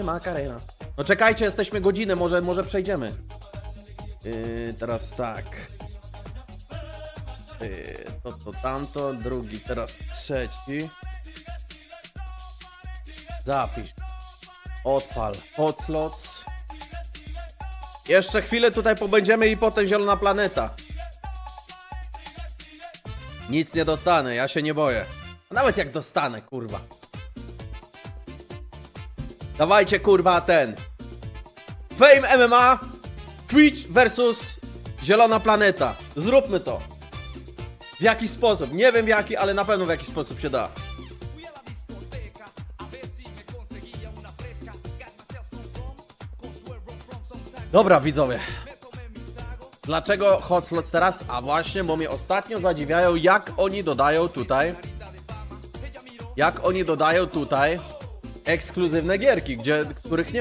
Makarena. No czekajcie, jesteśmy godzinę, może, może przejdziemy. Yy, teraz tak. Yy, to, to, tamto, drugi, teraz trzeci. Zapisz. Odpal. Hotslots. Jeszcze chwilę tutaj pobędziemy i potem zielona planeta. Nic nie dostanę, ja się nie boję. Nawet jak dostanę, kurwa. Dawajcie, kurwa, ten. Fame MMA, Twitch versus Zielona Planeta. Zróbmy to. W jaki sposób? Nie wiem w jaki, ale na pewno w jaki sposób się da. Dobra, widzowie. Dlaczego Hot Slots teraz? A właśnie, bo mnie ostatnio zadziwiają, jak oni dodają tutaj. Jak oni dodają tutaj ekskluzywne gierki, gdzie, których nie